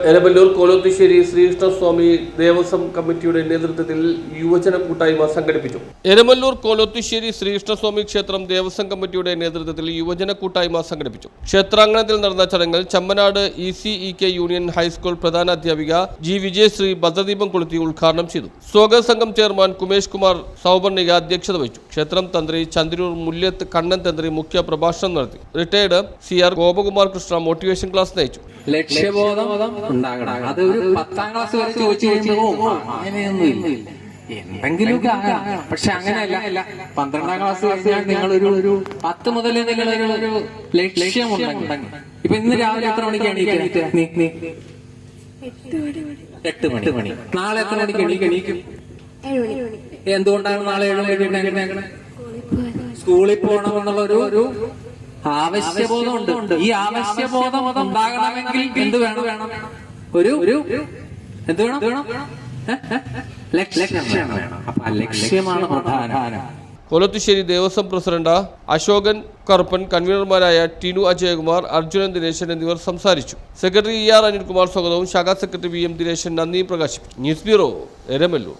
Eramalloor Kolothussery Sreekrishnaswamy Devaswom കമ്മിറ്റിയുടെ നേതൃത്വത്തിൽ യുവജന കൂട്ടായ്മ സംഘടിപ്പിച്ചു. എരമല്ലൂർ കോലോത്തുശ്ശേരി ശ്രീകൃഷ്ണസ്വാമി ക്ഷേത്രം ദേവസ്വം കമ്മിറ്റിയുടെ നേതൃത്വത്തിൽ യുവജന കൂട്ടായ്മ സംഘടിപ്പിച്ചു. ക്ഷേത്രാങ്കണത്തിൽ നടന്ന ചടങ്ങിൽ Chammanad E C E K union high school പ്രധാന അധ്യാപിക ജി വിജയശ്രീ ഭദ്രദീപം കൊളുത്തി ഉദ്ഘാടനം ചെയ്തു. സ്വാഗത സംഘം ചെയർമാൻ കുമേഷ് കുമാർ സൗപർണിക അധ്യക്ഷത വഹിച്ചു. ക്ഷേത്രം തന്ത്രി ചന്ദ്രൂർ മുല്യത്ത് കണ്ണൻ തന്ത്രി മുഖ്യ പ്രഭാഷണം നടത്തി. Retired C R Gopakumar Krishna motivation class നയിച്ചു. ലക്ഷ്യബോധം ഉണ്ടാകണം. അത് ഒരു പത്താം ക്ലാസ് വരെ ചോദിച്ചു കഴിയുമ്പോൾ അങ്ങനെയൊന്നും ഇല്ല എന്തെങ്കിലുമൊക്കെ ആകാം. പക്ഷെ അങ്ങനെയല്ല. പന്ത്രണ്ടാം ക്ലാസ് കഴിഞ്ഞാൽ നിങ്ങളൊരു ഒരു പത്ത് മുതൽ നിങ്ങളൊരു ഒരു ലക്ഷ്യമുണ്ടെങ്കിൽ. ഇപ്പൊ ഇന്ന് രാവിലെ എത്ര മണിക്ക് എണീക്കുക? എട്ട് മണി. മണി. നാളെ എത്ര മണിക്ക് എണീക്കും? എണീക്കും. എന്തുകൊണ്ടാണ് നാളെ ഏഴ് മണിക്ക് സ്കൂളിൽ പോകണമെന്നുള്ള ഒരു ഒരു ആവശ്യബോധം ഉണ്ട് ഈ ആവശ്യബോധം ഉണ്ടാകണമെങ്കിൽ എന്ത് വേണം? വേണം. ഒരു ഒരു എന്ത് വേണം? വേണം? ലക്ഷ്യം വേണം. അപ്പൊ ആ ലക്ഷ്യമാണ് പ്രധാനം. കൊലത്തുശ്ശേരി ദേവസ്വം പ്രസിഡന്റ് അശോകൻ കറുപ്പൻ കൺവീനർമാരായ ടിനു അജയകുമാർ അർജുനൻ ദിനേശൻ എന്നിവർ സംസാരിച്ചു. സെക്രട്ടറി ഇ ആർ അനിൽകുമാർ സ്വാഗതവും ശാഖാ സെക്രട്ടറി വി എം ദിനേശൻ നന്ദിയും പ്രകാശിപ്പിച്ചു. News bureau Eramalloor.